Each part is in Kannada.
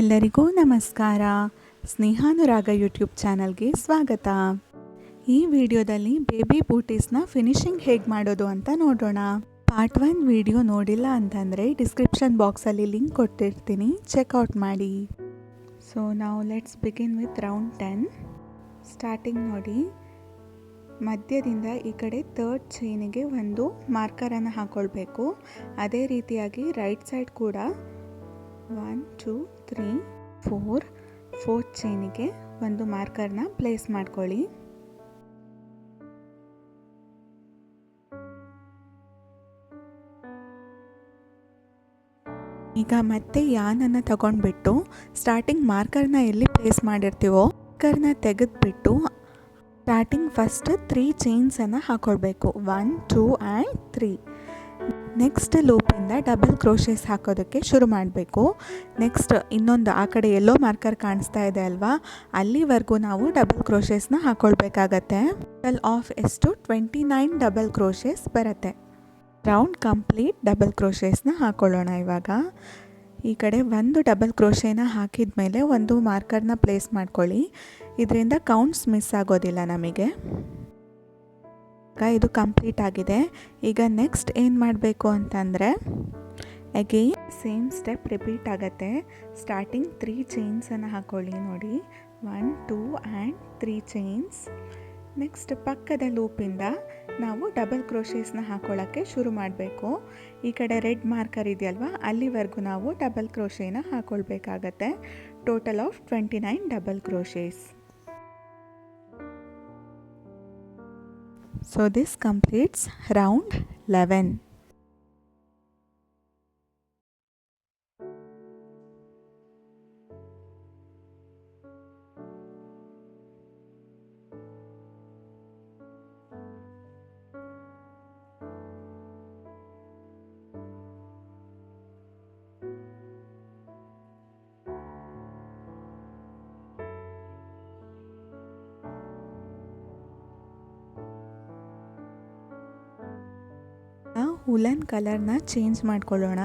ಎಲ್ಲರಿಗೂ ನಮಸ್ಕಾರ. ಸ್ನೇಹಾನುರಾಗ ಯೂಟ್ಯೂಬ್ ಚಾನಲ್ಗೆ ಸ್ವಾಗತ. ಈ ವಿಡಿಯೋದಲ್ಲಿ ಬೇಬಿ ಬೂಟೀಸ್ನ ಫಿನಿಶಿಂಗ್ ಹೇಗೆ ಮಾಡೋದು ಅಂತ ನೋಡೋಣ. ಪಾರ್ಟ್ ಒನ್ ವಿಡಿಯೋ ನೋಡಿಲ್ಲ ಅಂತಂದರೆ ಡಿಸ್ಕ್ರಿಪ್ಷನ್ ಬಾಕ್ಸಲ್ಲಿ ಲಿಂಕ್ ಕೊಟ್ಟಿರ್ತೀನಿ. ಚೆಕ್ಔಟ್ ಮಾಡಿ. ಸೊ ನಾವು let's begin with round ten starting ನೋಡಿ. ಮಧ್ಯದಿಂದ ಈ ಕಡೆ ತರ್ಡ್ ಚೈನಿಗೆ ಒಂದು ಮಾರ್ಕರನ್ನು ಹಾಕ್ಕೊಳ್ಬೇಕು ಅದೇ ರೀತಿಯಾಗಿ ರೈಟ್ ಸೈಡ್ ಕೂಡ. One two three four fourth ಚೈನಿಗೆ ಒಂದು ಮಾರ್ಕರ್ನ ಪ್ಲೇಸ್ ಮಾಡ್ಕೊಳ್ಳಿ. ಈಗ ಮತ್ತೆ ಯಾನನ್ನು ತಗೊಂಡ್ಬಿಟ್ಟು ಸ್ಟಾರ್ಟಿಂಗ್ ಮಾರ್ಕರ್ನ ಎಲ್ಲಿ ಪ್ಲೇಸ್ ಮಾಡಿರ್ತೀವೋ ಮಾರ್ಕರ್ನ ತೆಗೆದುಬಿಟ್ಟು ಸ್ಟಾರ್ಟಿಂಗ್ ಫಸ್ಟ್ ತ್ರೀ ಚೈನ್ಸನ್ನು ಹಾಕ್ಕೊಳ್ಬೇಕು one two and three next ಲೂಪಿಂದ double crochets ಹಾಕೋದಕ್ಕೆ ಶುರು ಮಾಡಬೇಕು. ನೆಕ್ಸ್ಟ್ ಇನ್ನೊಂದು ಆ ಕಡೆ ಎಲ್ಲೋ ಮಾರ್ಕರ್ ಕಾಣಿಸ್ತಾ ಇದೆ ಅಲ್ವಾ? ಅಲ್ಲಿವರೆಗೂ ನಾವು ಡಬಲ್ ಕ್ರೋಶೇಸ್ನ ಹಾಕ್ಕೊಳ್ಬೇಕಾಗತ್ತೆ ಟೋಟಲ್ ಆಫ್ ಎಷ್ಟು ಟ್ವೆಂಟಿ ನೈನ್ ಡಬಲ್ ಕ್ರೋಶೇಸ್ ಬರುತ್ತೆ. ರೌಂಡ್ ಕಂಪ್ಲೀಟ್ ಡಬಲ್ ಕ್ರೋಶೇಸ್ನ ಹಾಕ್ಕೊಳ್ಳೋಣ ಇವಾಗ. ಈ ಕಡೆ ಒಂದು ಡಬಲ್ ಕ್ರೋಶೇನ ಹಾಕಿದ ಮೇಲೆ ಒಂದು ಮಾರ್ಕರ್ನ ಪ್ಲೇಸ್ ಮಾಡ್ಕೊಳ್ಳಿ. ಇದರಿಂದ ಕೌಂಟ್ಸ್ ಮಿಸ್ ಆಗೋದಿಲ್ಲ ನಮಗೆ. ಇದು ಕಂಪ್ಲೀಟ್ ಆಗಿದೆ. ಈಗ ನೆಕ್ಸ್ಟ್ ಏನು ಮಾಡಬೇಕು ಅಂತಂದರೆ ಅಗೇನ್ ಸೇಮ್ ಸ್ಟೆಪ್ ರಿಪೀಟ್ ಆಗುತ್ತೆ. ಸ್ಟಾರ್ಟಿಂಗ್ ತ್ರೀ ಚೈನ್ಸನ್ನು ಹಾಕ್ಕೊಳ್ಳಿ ನೋಡಿ. One two and three chains next ಪಕ್ಕದ ಲೂಪಿಂದ ನಾವು ಡಬಲ್ ಕ್ರೋಶೇಸ್ನ ಹಾಕೊಳ್ಳೋಕ್ಕೆ ಶುರು ಮಾಡಬೇಕು. ಈ ಕಡೆ ರೆಡ್ ಮಾರ್ಕರ್ ಇದೆಯಲ್ವಾ, ಅಲ್ಲಿವರೆಗೂ ನಾವು ಡಬಲ್ ಕ್ರೋಶೇನ ಹಾಕ್ಕೊಳ್ಬೇಕಾಗತ್ತೆ total of twenty nine double crochets So this completes round 11. ಉಲನ್ ಕಲರ್ನ ಚೇಂಜ್ ಮಾಡ್ಕೊಳ್ಳೋಣ.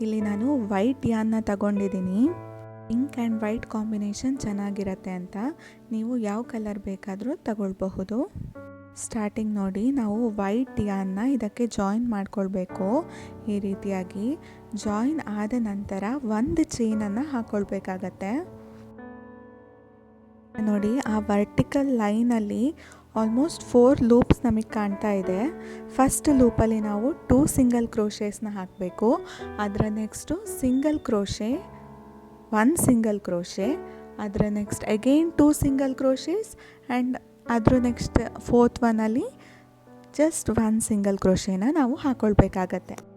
ಇಲ್ಲಿ ನಾನು ವೈಟ್ ಯಾನ್ನ ತಗೊಂಡಿದ್ದೀನಿ. ಪಿಂಕ್ ಆ್ಯಂಡ್ ವೈಟ್ ಕಾಂಬಿನೇಷನ್ ಚೆನ್ನಾಗಿರತ್ತೆ ಅಂತ ನೀವು ಯಾವ ಕಲರ್ ಬೇಕಾದರೂ ತಗೊಳ್ಬಹುದು. ಸ್ಟಾರ್ಟಿಂಗ್ ನೋಡಿ, ನಾವು ವೈಟ್ ಯಾನ್ನ ಇದಕ್ಕೆ ಜಾಯಿನ್ ಮಾಡ್ಕೊಳ್ಬೇಕು. ಈ ರೀತಿಯಾಗಿ ಜಾಯಿನ್ ಆದ ನಂತರ ಒಂದು ಚೈನನ್ನು ಹಾಕ್ಕೊಳ್ಬೇಕಾಗತ್ತೆ ನೋಡಿ, ಆ ವರ್ಟಿಕಲ್ ಲೈನಲ್ಲಿ ಆಲ್ಮೋಸ್ಟ್ ಫೋರ್ ಲೂಪ್ಸ್ ನಮಗೆ ಕಾಣ್ತಾ ಇದೆ. ಫಸ್ಟ್ ಲೂಪಲ್ಲಿ ನಾವು ಟೂ ಸಿಂಗಲ್ ಕ್ರೋಶೇಸ್ನ ಹಾಕಬೇಕು. ಅದರ next single crochet one single crochet, ಅದರ next again two single crochets and ಅದ್ರ ನೆಕ್ಸ್ಟ್ ಫೋರ್ತ್ ಒನ್ನಲ್ಲಿ ಜಸ್ಟ್ ಒನ್ ಸಿಂಗಲ್ ಕ್ರೋಷೇನ ನಾವು ಹಾಕ್ಕೊಳ್ಬೇಕಾಗತ್ತೆ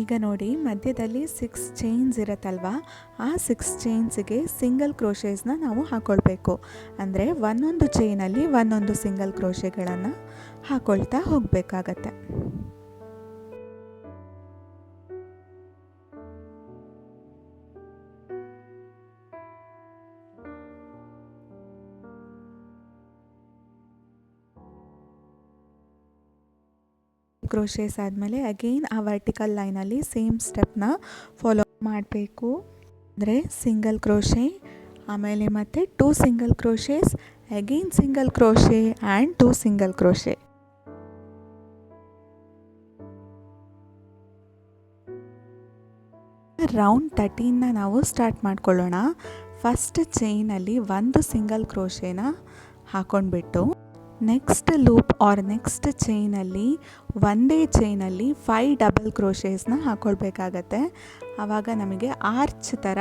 ಈಗ ನೋಡಿ, ಮಧ್ಯದಲ್ಲಿ ಸಿಕ್ಸ್ ಚೈನ್ಸ್ ಇರುತ್ತಲ್ವಾ? ಆ ಸಿಕ್ಸ್ ಚೈನ್ಸ್ಗೆ ಸಿಂಗಲ್ ಕ್ರೋಶೇಸ್ನ ನಾವು ಹಾಕ್ಕೊಳ್ಬೇಕು ಅಂದರೆ ಒಂದೊಂದು ಚೈನಲ್ಲಿ ಒಂದೊಂದು ಸಿಂಗಲ್ ಕ್ರೋಷೆಗಳನ್ನು ಹಾಕ್ಕೊಳ್ತಾ ಹೋಗಬೇಕಾಗತ್ತೆ. ಕ್ರೋಶೇಸ್ ಆದಮೇಲೆ ಅಗೇನ್ ಆ ವರ್ಟಿಕಲ್ ಲೈನಲ್ಲಿ ಸೇಮ್ ಸ್ಟೆಪ್ನ ಫಾಲೋ ಮಾಡಬೇಕು. ಅಂದರೆ ಸಿಂಗಲ್ ಕ್ರೋಶೆ ಆಮೇಲೆ ಮತ್ತೆ two single crochets again single crochet and two single crochet round ತರ್ಟೀನ್ನ ನಾವು ಸ್ಟಾರ್ಟ್ ಮಾಡ್ಕೊಳ್ಳೋಣ. ಫಸ್ಟ್ ಚೈನಲ್ಲಿ ಒಂದು ಸಿಂಗಲ್ ಕ್ರೋಶೆನ ಹಾಕೊಂಡ್ಬಿಟ್ಟು ನೆಕ್ಸ್ಟ್ ಲೂಪ್ ಆರ್ ನೆಕ್ಸ್ಟ್ ಚೈನಲ್ಲಿ ಒಂದೇ ಚೈನಲ್ಲಿ ಫೈ ಡಬಲ್ ಕ್ರೋಶೇಸ್ನ ಹಾಕ್ಕೊಳ್ಬೇಕಾಗತ್ತೆ ಆವಾಗ ನಮಗೆ ಆರ್ಚ್ ಥರ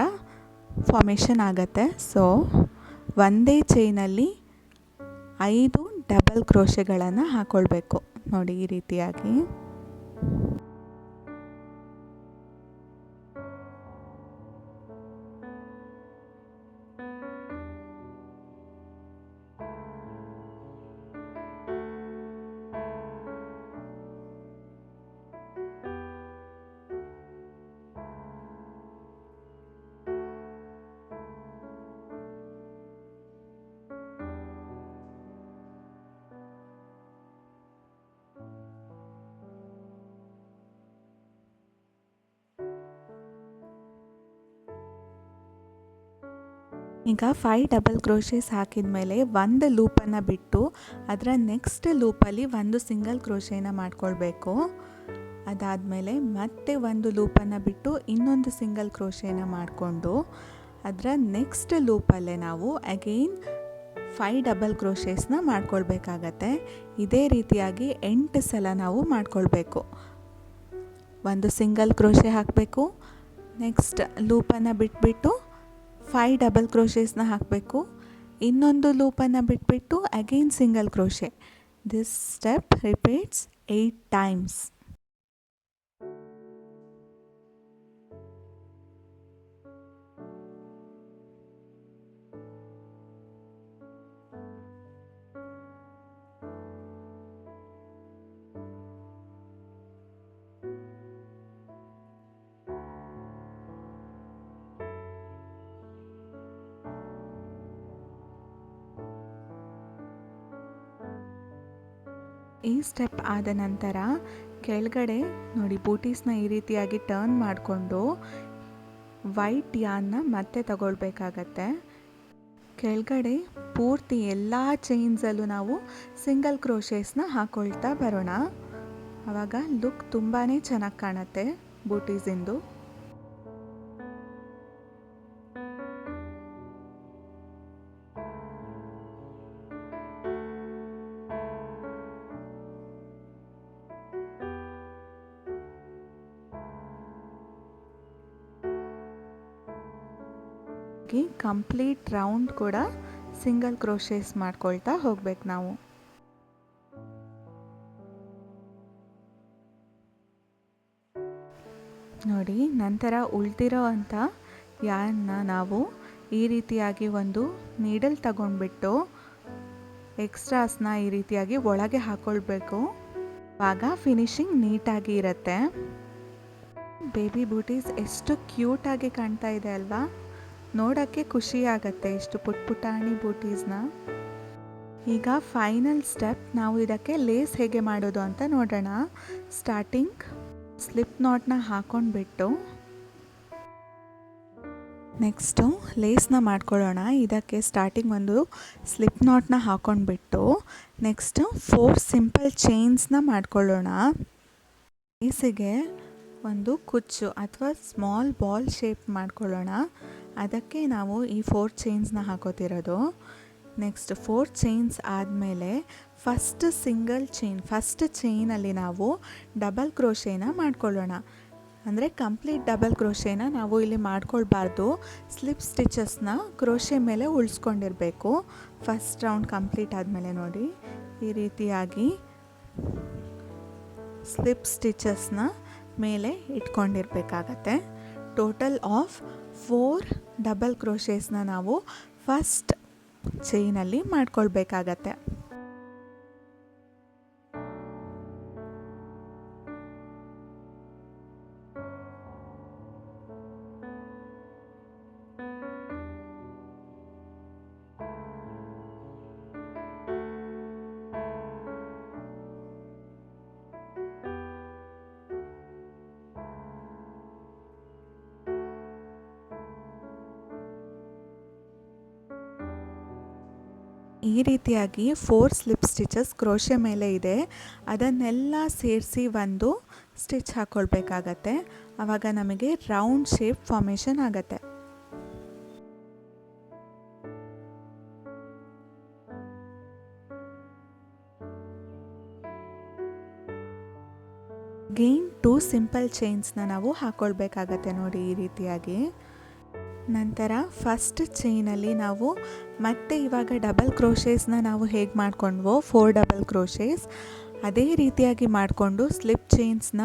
ಫಾರ್ಮೇಷನ್ ಆಗುತ್ತೆ. ಸೊ ಒಂದೇ ಚೈನಲ್ಲಿ ಐದು ಡಬಲ್ ಕ್ರೋಶೆಗಳನ್ನು ಹಾಕ್ಕೊಳ್ಬೇಕು ನೋಡಿ ಈ ರೀತಿಯಾಗಿ. ಈಗ ಫೈ ಡಬಲ್ ಕ್ರೋಶೇಸ್ ಹಾಕಿದ ಮೇಲೆ ಒಂದು ಲೂಪನ್ನು ಬಿಟ್ಟು ಅದರ ನೆಕ್ಸ್ಟ್ ಲೂಪಲ್ಲಿ ಒಂದು ಸಿಂಗಲ್ ಕ್ರೋಶೇನ ಮಾಡ್ಕೊಳ್ಬೇಕು. ಅದಾದಮೇಲೆ ಮತ್ತೆ ಒಂದು ಲೂಪನ್ನು ಬಿಟ್ಟು ಇನ್ನೊಂದು ಸಿಂಗಲ್ ಕ್ರೋಶೇನ ಮಾಡಿಕೊಂಡು ಅದರ ನೆಕ್ಸ್ಟ್ ಲೂಪಲ್ಲೇ ನಾವು ಅಗೈನ್ ಫೈ ಡಬಲ್ ಕ್ರೋಶೇಸ್ನ ಮಾಡ್ಕೊಳ್ಬೇಕಾಗತ್ತೆ. ಇದೇ ರೀತಿಯಾಗಿ ಎಂಟು ಸಲ ನಾವು ಮಾಡ್ಕೊಳ್ಬೇಕು. ಒಂದು ಸಿಂಗಲ್ ಕ್ರೋಶೆ ಹಾಕಬೇಕು. ನೆಕ್ಸ್ಟ್ ಲೂಪನ್ನು ಬಿಟ್ಬಿಟ್ಟು ಫೈ ಡಬಲ್ ಕ್ರೋಶೇಸ್ನ ಹಾಕಬೇಕು. ಇನ್ನೊಂದು ಲೂಪನ್ನು ಬಿಟ್ಬಿಟ್ಟು again single crochet this step repeats eight times ಈ ಸ್ಟೆಪ್ ಆದ ನಂತರ ಕೆಳಗಡೆ ನೋಡಿ ಬೂಟೀಸ್ನ ಈ ರೀತಿಯಾಗಿ ಟರ್ನ್ ಮಾಡಿಕೊಂಡು ವೈಟ್ ಯಾನ್ನ ಮತ್ತೆ ತಗೊಳ್ಬೇಕಾಗತ್ತೆ. ಕೆಳಗಡೆ ಪೂರ್ತಿ ಎಲ್ಲ ಚೈನ್ಸಲ್ಲೂ ನಾವು ಸಿಂಗಲ್ ಕ್ರೋಶೇಸ್ನ ಹಾಕ್ಕೊಳ್ತಾ ಬರೋಣ. ಆವಾಗ ಲುಕ್ ತುಂಬಾ ಚೆನ್ನಾಗಿ ಕಾಣುತ್ತೆ ಬೂಟೀಸಿಂದು. ಕಂಪ್ಲೀಟ್ ರೌಂಡ್ ಕೂಡ ಸಿಂಗಲ್ ಕ್ರೋಶೇಸ್ ಮಾಡ್ಕೊಳ್ತಾ ಹೋಗ್ಬೇಕು ನಾವು. ನೋಡಿ, ನಂತರ ಉಳ್ದಿರೋ ಅಂಥ ಯಾರನ್ನ ನಾವು ಈ ರೀತಿಯಾಗಿ ಒಂದು ನೀಡಲ್ ತಗೊಂಡ್ಬಿಟ್ಟು ಎಕ್ಸ್ಟ್ರಾಸ್ನ ಈ ರೀತಿಯಾಗಿ ಒಳಗೆ ಹಾಕ್ಕೊಳ್ಬೇಕು ಆಗ ಫಿನಿಶಿಂಗ್ ನೀಟಾಗಿ ಇರುತ್ತೆ. ಬೇಬಿ ಬೂಟೀಸ್ ಎಷ್ಟು ಕ್ಯೂಟಾಗಿ ಕಾಣ್ತಾ ಇದೆ ಅಲ್ವಾ? ನೋಡೋಕ್ಕೆ ಖುಷಿಯಾಗತ್ತೆ ಇಷ್ಟು ಪುಟ್ ಪುಟಾಣಿ ಬೂಟೀಸ್ನ ಈಗ ಫೈನಲ್ ಸ್ಟೆಪ್ ನಾವು ಇದಕ್ಕೆ ಲೇಸ್ ಹೇಗೆ ಮಾಡೋದು ಅಂತ ನೋಡೋಣ. ಸ್ಟಾರ್ಟಿಂಗ್ ಸ್ಲಿಪ್ ನಾಟ್ನ ಹಾಕೊಂಡ್ಬಿಟ್ಟು. ನೆಕ್ಸ್ಟು ಲೇಸ್ನ ಮಾಡ್ಕೊಳ್ಳೋಣ. ಇದಕ್ಕೆ ಸ್ಟಾರ್ಟಿಂಗ್ ಒಂದು ಸ್ಲಿಪ್ ನಾಟ್ನ ಹಾಕೊಂಡ್ಬಿಟ್ಟು. ನೆಕ್ಸ್ಟು ಫೋರ್ ಸಿಂಪಲ್ ಚೈನ್ಸ್ನ ಮಾಡ್ಕೊಳ್ಳೋಣ. ಲೇಸಿಗೆ ಒಂದು ಕುಚ್ಚು ಅಥವಾ ಸ್ಮಾಲ್ ಬಾಲ್ ಶೇಪ್ ಮಾಡ್ಕೊಳ್ಳೋಣ. ಅದಕ್ಕೆ ನಾವು ಈ ಫೋರ್ ಚೈನ್ಸ್ನ ಹಾಕೋತಿರೋದು. ನೆಕ್ಸ್ಟ್ ಫೋರ್ ಚೈನ್ಸ್ ಆದಮೇಲೆ ಫಸ್ಟ್ ಸಿಂಗಲ್ ಚೈನ್ ಫಸ್ಟ್ ಚೈನಲ್ಲಿ ನಾವು ಡಬಲ್ ಕ್ರೋಶೇನ ಮಾಡ್ಕೊಳ್ಳೋಣ. ಅಂದರೆ ಕಂಪ್ಲೀಟ್ ಡಬಲ್ ಕ್ರೋಶೇನ ನಾವು ಇಲ್ಲಿ ಮಾಡ್ಕೊಳ್ಬಾರ್ದು. ಸ್ಲಿಪ್ ಸ್ಟಿಚಸ್ನ ಕ್ರೋಶೆ ಮೇಲೆ ಉಳಿಸ್ಕೊಂಡಿರಬೇಕು. ಫಸ್ಟ್ ರೌಂಡ್ ಕಂಪ್ಲೀಟ್ ಆದಮೇಲೆ ನೋಡಿ. ಈ ರೀತಿಯಾಗಿ ಸ್ಲಿಪ್ ಸ್ಟಿಚಸ್ನ ಮೇಲೆ ಇಟ್ಕೊಂಡಿರಬೇಕಾಗತ್ತೆ. ಟೋಟಲ್ ಆಫ್ ಫೋರ್ ಡಬಲ್ ಕ್ರೋಶೇಸ್ನ ನಾವು ಫಸ್ಟ್ ಚೈನಲ್ಲಿ ಮಾಡ್ಕೊಳ್ಬೇಕಾಗತ್ತೆ. ಈ ರೀತಿಯಾಗಿ ಫೋರ್ ಸ್ಲಿಪ್ ಸ್ಟಿಚಸ್ ಕ್ರೋಶೆ ಮೇಲೆ ಇದೆ. ಅದನ್ನೆಲ್ಲ ಸೇರಿಸಿ ಒಂದು ಸ್ಟಿಚ್ ಹಾಕ್ಕೊಳ್ಬೇಕಾಗತ್ತೆ ಆವಾಗ ನಮಗೆ ರೌಂಡ್ ಶೇಪ್ ಫಾರ್ಮೇಷನ್ ಆಗತ್ತೆ. ಗೇನ್ ಟೂ ಸಿಂಪಲ್ ಚೈನ್ಸ್ನ ನಾವು ಹಾಕ್ಕೊಳ್ಬೇಕಾಗತ್ತೆ ನೋಡಿ ಈ ರೀತಿಯಾಗಿ. ನಂತರ ಫಸ್ಟ್ ಚೈನಲ್ಲಿ ನಾವು ಮತ್ತೆ ಇವಾಗ ಡಬಲ್ ಕ್ರೋಶೇಸ್ನ ನಾವು ಹೇಗೆ ಮಾಡ್ಕೊಂಡ್ವೋ ಫೋರ್ ಡಬಲ್ ಕ್ರೋಶೇಸ್ ಅದೇ ರೀತಿಯಾಗಿ ಮಾಡಿಕೊಂಡು ಸ್ಲಿಪ್ ಚೈನ್ಸ್ನ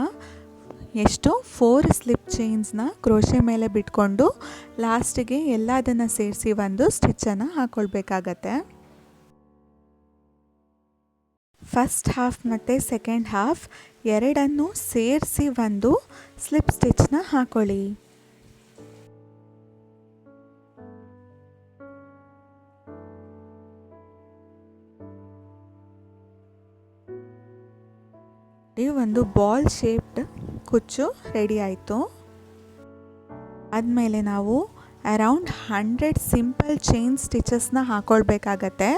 ಎಷ್ಟು ಫೋರ್ ಸ್ಲಿಪ್ ಚೈನ್ಸ್ನ ಕ್ರೋಶೆ ಮೇಲೆ ಬಿಟ್ಕೊಂಡು ಲಾಸ್ಟಿಗೆ ಎಲ್ಲದನ್ನು ಸೇರಿಸಿ ಒಂದು ಸ್ಟಿಚ್ಚನ್ನು ಹಾಕ್ಕೊಳ್ಬೇಕಾಗತ್ತೆ ಫಸ್ಟ್ ಹಾಫ್ ಮತ್ತು ಸೆಕೆಂಡ್ ಹಾಫ್ ಎರಡನ್ನು ಸೇರಿಸಿ ಒಂದು ಸ್ಲಿಪ್ ಸ್ಟಿಚ್ನ ಹಾಕೊಳ್ಳಿ. ಒಂದು ಬಾಲ್ ಶೇಪ್ಡ್ ಕುಚ್ಚು ರೆಡಿ ಆಯಿತು. ಆದಮೇಲೆ ನಾವು ಅರೌಂಡ್ ಹಂಡ್ರೆಡ್ ಸಿಂಪಲ್ ಚೈನ್ ಸ್ಟಿಚಸ್ನ ಹಾಕ್ಕೊಳ್ಬೇಕಾಗತ್ತೆ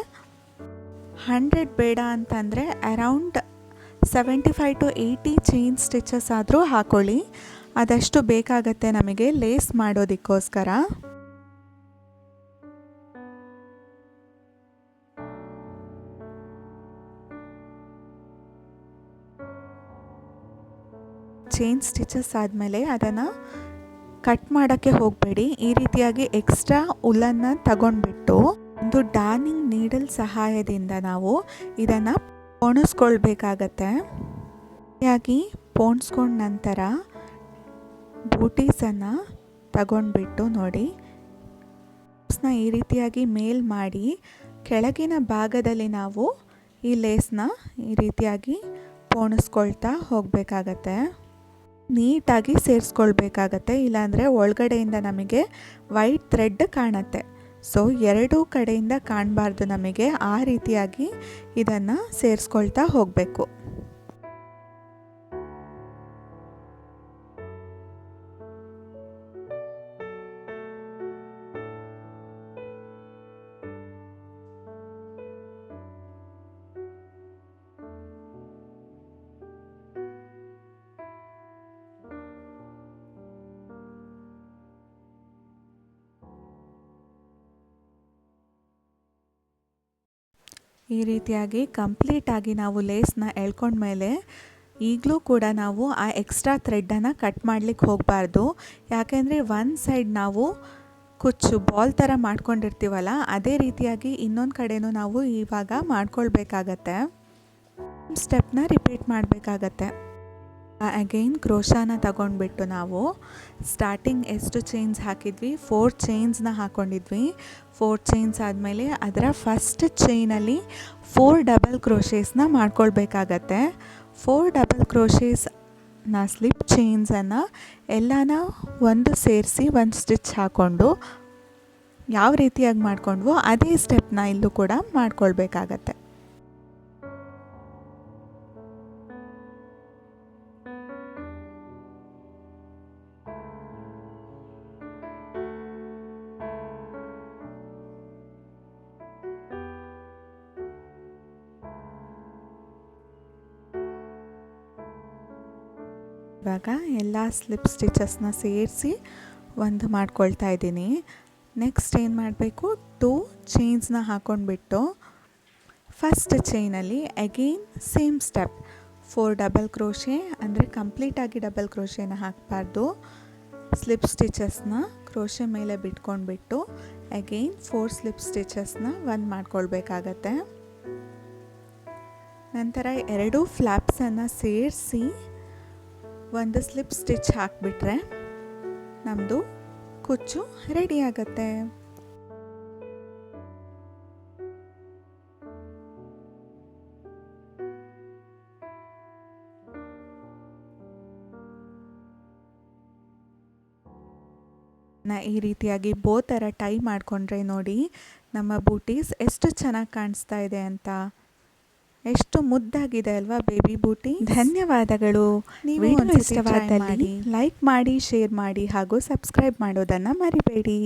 ಹಂಡ್ರೆಡ್ ಬೇಡ ಅಂತಂದರೆ around seventy five to eighty chain stitches ಆದರೂ ಹಾಕೊಳ್ಳಿ. ಅದಷ್ಟು ಬೇಕಾಗತ್ತೆ ನಮಗೆ ಲೇಸ್ ಮಾಡೋದಕ್ಕೋಸ್ಕರ. ಚೈನ್ ಸ್ಟಿಚಸ್ ಆದಮೇಲೆ ಅದನ್ನು ಕಟ್ ಮಾಡೋಕ್ಕೆ ಹೋಗಬೇಡಿ. ಈ ರೀತಿಯಾಗಿ ಎಕ್ಸ್ಟ್ರಾ ಉಲ್ಲನ್ನು ತಗೊಂಡ್ಬಿಟ್ಟು ಒಂದು ಡಾರ್ನಿಂಗ್ ನೀಡಲ್ ಸಹಾಯದಿಂದ ನಾವು ಇದನ್ನು ಪೋಣಿಸ್ಕೊಳ್ಬೇಕಾಗತ್ತೆ. ಸರಿಯಾಗಿ ಪೋಣಿಸ್ಕೊಂಡ ನಂತರ ಬೂಟೀಸನ್ನು ತಗೊಂಡ್ಬಿಟ್ಟು ನೋಡಿ. ಲೇಸ್ನ ಈ ರೀತಿಯಾಗಿ ಮೇಲ್ ಮಾಡಿ ಕೆಳಗಿನ ಭಾಗದಲ್ಲಿ ನಾವು ಈ ಲೇಸ್ನ ಈ ರೀತಿಯಾಗಿ ಪೋಣಿಸ್ಕೊಳ್ತಾ ಹೋಗಬೇಕಾಗತ್ತೆ. ನೀಟಾಗಿ ಸೇರಿಸ್ಕೊಳ್ಬೇಕಾಗತ್ತೆ. ಇಲ್ಲಾಂದರೆ ಒಳಗಡೆಯಿಂದ ನಮಗೆ ವೈಟ್ ಥ್ರೆಡ್ ಕಾಣತ್ತೆ. ಸೊ, ಎರಡೂ ಕಡೆಯಿಂದ ಕಾಣಬಾರ್ದು ನಮಗೆ. ಆ ರೀತಿಯಾಗಿ ಇದನ್ನು ಸೇರಿಸ್ಕೊಳ್ತಾ ಹೋಗಬೇಕು. ಈ ರೀತಿಯಾಗಿ ಕಂಪ್ಲೀಟಾಗಿ ನಾವು ಲೇಸ್ನ ಎಳ್ಕೊಂಡ್ಮೇಲೆ ಈಗಲೂ ಕೂಡ ನಾವು ಆ ಎಕ್ಸ್ಟ್ರಾ ಥ್ರೆಡ್ಡನ್ನು ಕಟ್ ಮಾಡಲಿಕ್ಕೆ ಹೋಗಬಾರ್ದು. ಯಾಕೆಂದರೆ ಒನ್ ಸೈಡ್ ನಾವು ಕುಚ್ಚು ಬಾಲ್ ಥರ ಮಾಡ್ಕೊಂಡಿರ್ತೀವಲ್ಲ, ಅದೇ ರೀತಿಯಾಗಿ ಇನ್ನೊಂದು ಕಡೆನೂ ನಾವು ಇವಾಗ ಮಾಡ್ಕೊಳ್ಬೇಕಾಗತ್ತೆ. ಸ್ಟೆಪ್ನ ರಿಪೀಟ್ ಮಾಡಬೇಕಾಗತ್ತೆ. ಅಗೈನ್ ಕ್ರೋಶಾನ ತಗೊಂಡ್ಬಿಟ್ಟು ನಾವು ಸ್ಟಾರ್ಟಿಂಗ್ ಎಷ್ಟು ಚೈನ್ಸ್ ಹಾಕಿದ್ವಿ? ಫೋರ್ ಚೈನ್ಸ್ನ ಹಾಕ್ಕೊಂಡಿದ್ವಿ ಫೋರ್ ಚೈನ್ಸ್ ಆದಮೇಲೆ ಅದರ ಫಸ್ಟ್ ಚೈನಲ್ಲಿ ಫೋರ್ ಡಬಲ್ ಕ್ರೋಶೇಸ್ನ ಮಾಡ್ಕೊಳ್ಬೇಕಾಗತ್ತೆ. ಫೋರ್ ಡಬಲ್ ಕ್ರೋಶೇಸ್ನ ಸ್ಲಿಪ್ ಚೈನ್ಸನ್ನು ಎಲ್ಲನ ಒಂದು ಸೇರಿಸಿ ಒಂದು ಸ್ಟಿಚ್ ಹಾಕ್ಕೊಂಡು ಯಾವ ರೀತಿಯಾಗಿ ಮಾಡಿಕೊಂಡ್ವೋ ಅದೇ ಸ್ಟೆಪ್ನ ಇಲ್ಲೂ ಕೂಡ ಮಾಡ್ಕೊಳ್ಬೇಕಾಗತ್ತೆ. ಇವಾಗ ಎಲ್ಲ ಸ್ಲಿಪ್ ಸ್ಟಿಚಸ್ನ ಸೇರಿಸಿ ಒಂದು ಮಾಡ್ಕೊಳ್ತಾ ಇದ್ದೀನಿ. ನೆಕ್ಸ್ಟ್ ಏನು ಮಾಡಬೇಕು? ಟೂ ಚೈನ್ಸ್ನ ಹಾಕ್ಕೊಂಡ್ಬಿಟ್ಟು first ಚೈನಲ್ಲಿ again same step four double crochet ಅಂದರೆ ಕಂಪ್ಲೀಟಾಗಿ ಡಬಲ್ ಕ್ರೋಶೆನ ಹಾಕಬಾರ್ದು. ಸ್ಲಿಪ್ ಸ್ಟಿಚಸ್ನ ಕ್ರೋಶೆ ಮೇಲೆ ಬಿಟ್ಕೊಂಡ್ಬಿಟ್ಟು ಅಗೇನ್ ಫೋರ್ ಸ್ಲಿಪ್ ಸ್ಟಿಚಸ್ನ ಒಂದು ಮಾಡ್ಕೊಳ್ಬೇಕಾಗತ್ತೆ. ನಂತರ ಎರಡೂ ಫ್ಲ್ಯಾಪ್ಸನ್ನು ಸೇರಿಸಿ ಒಂದು ಸ್ಲಿಪ್ ಸ್ಟಿಚ್ ಹಾಕಿಬಿಟ್ರೆ ನಮ್ಮದು ಕುಚ್ಚು ರೆಡಿ ಆಗುತ್ತೆ. ಈ ರೀತಿಯಾಗಿ ಬೋ ಥರ ಟೈ ಮಾಡಿಕೊಂಡ್ರೆ ನೋಡಿ ನಮ್ಮ ಬೂಟೀಸ್ ಎಷ್ಟು ಚೆನ್ನಾಗಿ ಕಾಣಿಸ್ತಾ ಇದೆ ಅಂತ. ಎಷ್ಟು ಮುದ್ದಾಗಿದೆ ಅಲ್ವಾ ಬೇಬಿ ಬೂಟಿ ಧನ್ಯವಾದಗಳು. ನೀವು ಇಷ್ಟವಾದಲ್ಲಿ ಲೈಕ್ ಮಾಡಿ. ಶೇರ್ ಮಾಡಿ ಹಾಗೂ ಸಬ್ಸ್ಕ್ರೈಬ್ ಮಾಡೋದನ್ನು ಮರಿಬೇಡಿ.